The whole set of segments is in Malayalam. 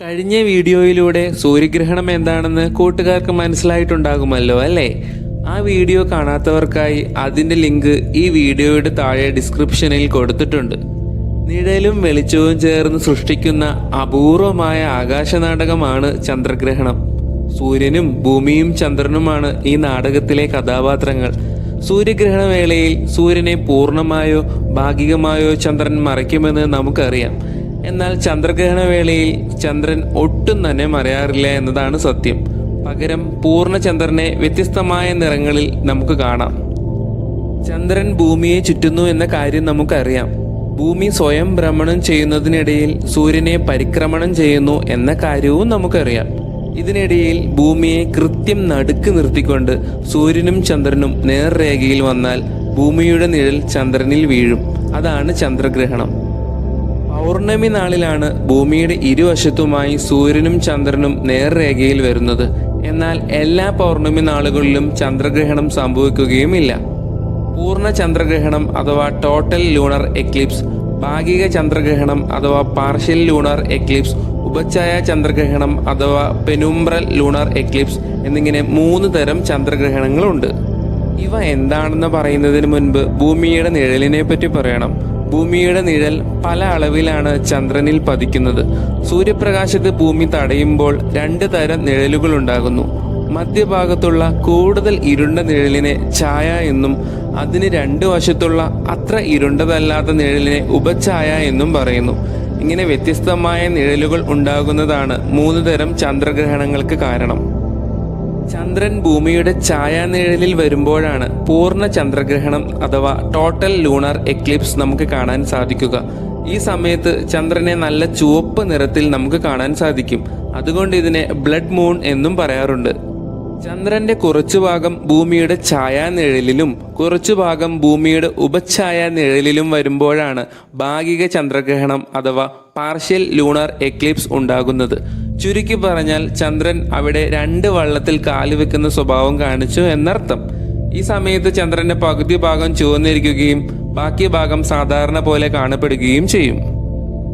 കഴിഞ്ഞ വീഡിയോയിലൂടെ സൂര്യഗ്രഹണം എന്താണെന്ന് കൂട്ടുകാർക്ക് മനസ്സിലായിട്ടുണ്ടാകുമല്ലോ അല്ലേ? ആ വീഡിയോ കാണാത്തവർക്കായി അതിന്റെ ലിങ്ക് ഈ വീഡിയോയുടെ താഴെ ഡിസ്ക്രിപ്ഷനിൽ കൊടുത്തിട്ടുണ്ട്. നിഴലും വെളിച്ചവും ചേർന്ന് സൃഷ്ടിക്കുന്ന അപൂർവമായ ആകാശ നാടകമാണ് ചന്ദ്രഗ്രഹണം. സൂര്യനും ഭൂമിയും ചന്ദ്രനുമാണ് ഈ നാടകത്തിലെ കഥാപാത്രങ്ങൾ. സൂര്യഗ്രഹണ വേളയിൽ സൂര്യനെ പൂർണമായോ ഭാഗികമായോ ചന്ദ്രൻ മറയ്ക്കുമെന്ന് നമുക്കറിയാം. എന്നാൽ ചന്ദ്രഗ്രഹണ വേളയിൽ ചന്ദ്രൻ ഒട്ടും തന്നെ മറയാറില്ല എന്നതാണ് സത്യം. പകരം പൂർണചന്ദ്രനെ വ്യത്യസ്തമായ നിറങ്ങളിൽ നമുക്ക് കാണാം. ചന്ദ്രൻ ഭൂമിയെ ചുറ്റുന്നു എന്ന കാര്യം നമുക്കറിയാം. ഭൂമി സ്വയം ഭ്രമണം ചെയ്യുന്നതിനിടയിൽ സൂര്യനെ പരിക്രമണം ചെയ്യുന്നു എന്ന കാര്യവും നമുക്കറിയാം. ഇതിനിടയിൽ ഭൂമിയെ കൃത്യം നടുക്ക് നിർത്തിക്കൊണ്ട് സൂര്യനും ചന്ദ്രനും നേർരേഖയിൽ വന്നാൽ ഭൂമിയുടെ നിഴൽ ചന്ദ്രനിൽ വീഴും. അതാണ് ചന്ദ്രഗ്രഹണം. പൗർണമി നാളിലാണ് ഭൂമിയുടെ ഇരുവശത്തുമായി സൂര്യനും ചന്ദ്രനും നേർരേഖയിൽ വരുന്നത്. എന്നാൽ എല്ലാ പൗർണമി നാളുകളിലും ചന്ദ്രഗ്രഹണം സംഭവിക്കുകയുമില്ല. പൂർണ ചന്ദ്രഗ്രഹണം അഥവാ ടോട്ടൽ ലൂണർ എക്ലിപ്സ് ഭാഗിക ചന്ദ്രഗ്രഹണം അഥവാ പാർഷ്യൽ ലൂണർ എക്ലിപ്സ് ഉപഛായ ചന്ദ്രഗ്രഹണം അഥവാ പെനുംബ്രൽ ലൂണർ എക്ലിപ്സ് എന്നിങ്ങനെ മൂന്ന് തരം ചന്ദ്രഗ്രഹണങ്ങളുണ്ട്. ഇവ എന്താണെന്ന് പറയുന്നതിന് മുൻപ് ഭൂമിയുടെ നിഴലിനെ പറ്റി പറയണം. ഭൂമിയുടെ നിഴൽ പല അളവിലാണ് ചന്ദ്രനിൽ പതിക്കുന്നത്. സൂര്യപ്രകാശത്തെ ഭൂമി തടയുമ്പോൾ രണ്ട് തരം നിഴലുകൾ ഉണ്ടാകുന്നു. മധ്യഭാഗത്തുള്ള കൂടുതൽ ഇരുണ്ട നിഴലിനെ ഛായ എന്നും അതിന് രണ്ടു വശത്തുള്ള അത്ര ഇരുണ്ടതല്ലാത്ത നിഴലിനെ ഉപഛായ എന്നും പറയുന്നു. ഇങ്ങനെ വ്യത്യസ്തമായ നിഴലുകൾ ഉണ്ടാകുന്നതാണ് മൂന്ന് തരം ചന്ദ്രഗ്രഹണങ്ങൾക്ക് കാരണം. ചന്ദ്രൻ ഭൂമിയുടെ ഛായാനിഴലിൽ വരുമ്പോഴാണ് പൂർണ ചന്ദ്രഗ്രഹണം അഥവാ ടോട്ടൽ ലൂണർ എക്ലിപ്സ് നമുക്ക് കാണാൻ സാധിക്കുക. ഈ സമയത്ത് ചന്ദ്രനെ നല്ല ചുവപ്പ് നിറത്തിൽ നമുക്ക് കാണാൻ സാധിക്കും. അതുകൊണ്ട് ഇതിനെ ബ്ലഡ് മൂൺ എന്നും പറയാറുണ്ട്. ചന്ദ്രന്റെ കുറച്ചു ഭാഗം ഭൂമിയുടെ ഛായാനിഴലിലും കുറച്ചു ഭാഗം ഭൂമിയുടെ ഉപഛായ നിഴലിലും വരുമ്പോഴാണ് ഭാഗിക ചന്ദ്രഗ്രഹണം അഥവാ പാർഷ്യൽ ലൂണർ എക്ലിപ്സ് ഉണ്ടാകുന്നത്. ചുരുക്കി പറഞ്ഞാൽ ചന്ദ്രൻ അവിടെ രണ്ട് വള്ളത്തിൽ കാലുവെക്കുന്ന സ്വഭാവം കാണിച്ചു എന്നർത്ഥം. ഈ സമയത്ത് ചന്ദ്രന്റെ പകുതി ഭാഗം ചുവന്നിരിക്കുകയും ബാക്കി ഭാഗം സാധാരണ പോലെ കാണപ്പെടുകയും ചെയ്യും.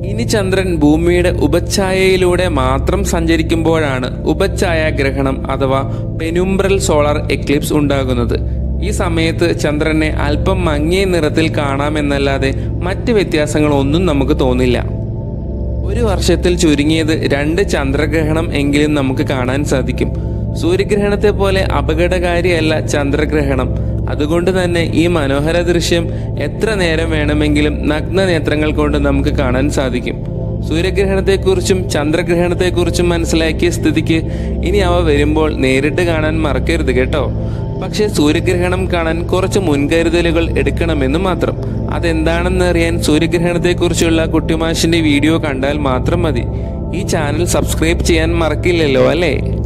ഇനി ചന്ദ്രൻ ഭൂമിയുടെ ഉപഛായയിലൂടെ മാത്രം സഞ്ചരിക്കുമ്പോഴാണ് ഉപഛായ ഗ്രഹണം അഥവാ പെനുംബ്രൽ സോളാർ എക്ലിപ്സ് ഉണ്ടാകുന്നത്. ഈ സമയത്ത് ചന്ദ്രനെ അല്പം മങ്ങിയ നിറത്തിൽ കാണാമെന്നല്ലാതെ മറ്റ് വ്യത്യാസങ്ങളൊന്നും നമുക്ക് തോന്നില്ല. ഒരു വർഷത്തിൽ ചുരുങ്ങിയത് രണ്ട് ചന്ദ്രഗ്രഹണം എങ്കിലും നമുക്ക് കാണാൻ സാധിക്കും. സൂര്യഗ്രഹണത്തെ പോലെ അപകടകാരിയല്ല ചന്ദ്രഗ്രഹണം. അതുകൊണ്ട് തന്നെ ഈ മനോഹര ദൃശ്യം എത്ര നേരം വേണമെങ്കിലും നഗ്ന നേത്രങ്ങൾ കൊണ്ട് നമുക്ക് കാണാൻ സാധിക്കും. സൂര്യഗ്രഹണത്തെക്കുറിച്ചും ചന്ദ്രഗ്രഹണത്തെക്കുറിച്ചും മനസ്സിലാക്കിയ സ്ഥിതിക്ക് ഇനി അവ വരുമ്പോൾ നേരിട്ട് കാണാൻ മറക്കരുത് കേട്ടോ. പക്ഷേ സൂര്യഗ്രഹണം കാണാൻ കുറച്ച് മുൻകരുതലുകൾ എടുക്കണമെന്ന് മാത്രം. അതെന്താണെന്ന് അറിയാൻ സൂര്യഗ്രഹണത്തെക്കുറിച്ചുള്ള കുട്ടിമാഷിന്റെ വീഡിയോ കണ്ടാൽ മാത്രം മതി. ഈ ചാനൽ സബ്സ്ക്രൈബ് ചെയ്യാൻ മറക്കില്ലല്ലോ അല്ലേ?